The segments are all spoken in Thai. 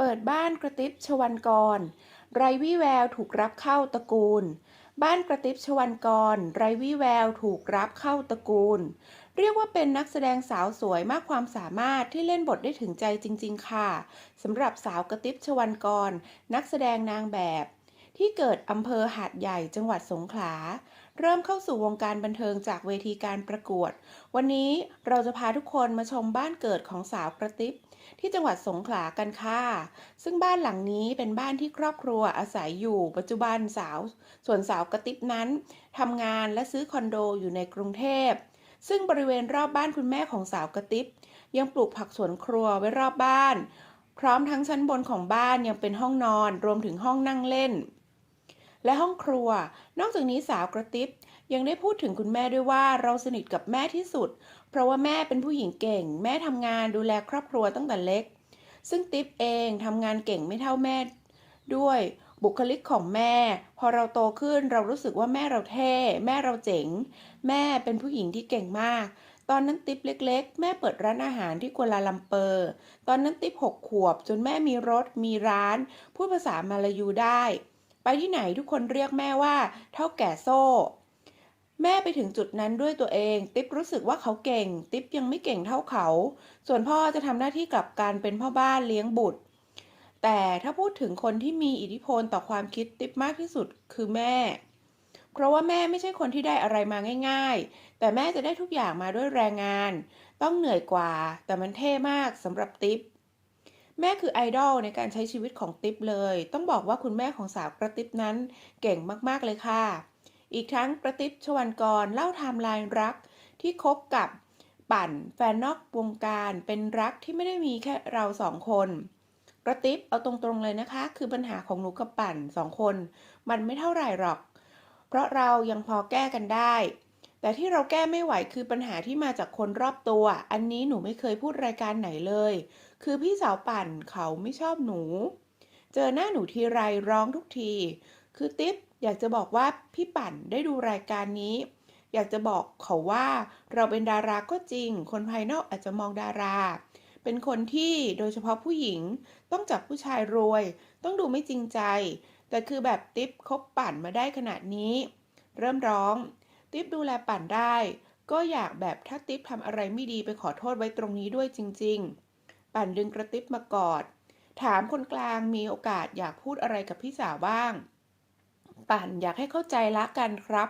เปิดบ้านกระติบชวันกร ไรวี่แววถูกรับเข้าตระกูล บ้านกระติบชวันกร ไรวี่แววถูกรับเข้าตระกูล เรียกว่าเป็นนักแสดงสาวสวยมากความสามารถที่เล่นบทได้ถึงใจจริง ๆ ค่ะสำหรับสาวกระติบชวันกร นักแสดงนางแบบ ที่เกิดอำเภอหาดใหญ่จังหวัดสงขลา เริ่มเข้าสู่วงการบันเทิงจากเวทีการประกวด วันนี้เราจะพาทุกคนมาชมบ้านเกิดของสาวกระติบที่จังหวัดสงขลากันค่ะ ซึ่งบ้านหลังนี้เป็นบ้านที่ครอบครัวอาศัยอยู่ ปัจจุบันสาว ส่วนสาวกระติบนั้นทำงานและซื้อคอนโดอยู่ในกรุงเทพ ซึ่งบริเวณรอบบ้านคุณแม่ของสาวกระติบยังปลูกผักสวนครัวไว้รอบบ้าน พร้อมทั้งชั้นบนของบ้านยังเป็นห้องนอนรวมถึงห้องนั่งเล่น และห้องครัว นอกจากนี้สาวกระติบยังได้พูดถึงคุณแม่ด้วยว่าเราสนิทกับแม่ที่สุด เพราะว่าแม่เป็นผู้หญิงเก่ง แม่ทำงานดูแลครอบครัวตั้งแต่เล็ก ซึ่งติ๊บเองทำงานเก่งไม่เท่าแม่ด้วยบุคลิกของแม่ พอเราโตขึ้นเรารู้สึกว่าแม่เราเท่ แม่เราเจ๋ง แม่เป็นผู้หญิงที่เก่งมาก ตอนนั้นติ๊บเล็ก ๆ แม่เปิดร้านอาหารที่กัวลาลัมเปอร์ ตอนนั้นติ๊บหกขวบ จนแม่มีรถมีร้าน พูดภาษามาลายูได้ ไปที่ไหนทุกคนเรียกแม่ว่า เท่าแก่โซ่ แม่ไปถึงจุดนั้นด้วยตัวเอง ติ๊บรู้สึกว่าเขาเก่ง ติ๊บยังไม่เก่งเท่าเขา ส่วนพ่อจะทำหน้าที่กลับการเป็นพ่อบ้านเลี้ยงบุตร แต่ถ้าพูดถึงคนที่มีอิทธิพลต่อความคิดติ๊บมากที่สุดคือแม่ เพราะว่าแม่ไม่ใช่คนที่ได้อะไรมาง่าย ๆ แต่แม่จะได้ทุกอย่างมาด้วยแรงงาน ต้องเหนื่อยกว่า แต่มันเท่มากสำหรับติ๊บ แม่คือไอดอลในการใช้ชีวิตของติ๊บเลย ต้องบอกว่าคุณแม่ของสาวกระติ๊บนั้นเก่งมากๆเลยค่ะ อีกทั้งกระติ๊บชวันกรเล่าไทม์ไลน์รักที่คบกับปั่นแฟนนอกวงการเป็นรักที่ไม่ได้มีแค่เราสองคนกระติ๊บเอาตรงๆเลยนะคะ คือปัญหาของหนูกับปั่นสองคน มันไม่เท่าไหร่หรอก เพราะเรายังพอแก้กันได้ แต่ที่เราแก้ไม่ไหวคือปัญหาที่มาจากคนรอบตัว อันนี้หนูไม่เคยพูดรายการไหนเลย คือพี่สาวปั่นเขาไม่ชอบหนู เจอหน้าหนูทีไรร้องทุกที คือติ๊บอยากจะบอกว่าพี่ปั่นได้ดูรายการนี้ อยากจะบอกเขาว่าเราเป็นดาราก็จริง คนภายนอกอาจจะมองดารา เป็นคนที่โดยเฉพาะผู้หญิง ต้องจับผู้ชายรวย ต้องดูไม่จริงใจ แต่คือแบบติ๊บคบปั่นมาได้ขนาดนี้ เริ่มร้อง ติ๊บดูแลปั่นได้ ก็อยากแบบถ้าติ๊บทำอะไรไม่ดีไปขอโทษไว้ตรงนี้ด้วยจริง ๆ ปั่นดึงกระติ๊บมากอด ถามคนกลางมีโอกาสอยากพูดอะไรกับพี่สาวบ้าง ปั่นอยากให้เข้าใจละกันครับ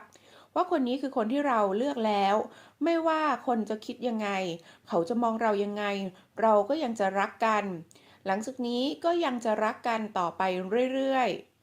ว่าคนนี้คือคนที่เราเลือกแล้ว ไม่ว่าคนจะคิดยังไง เขาจะมองเรายังไง เราก็ยังจะรักกัน หลังจากนี้ก็ยังจะรักกันต่อไปเรื่อยๆ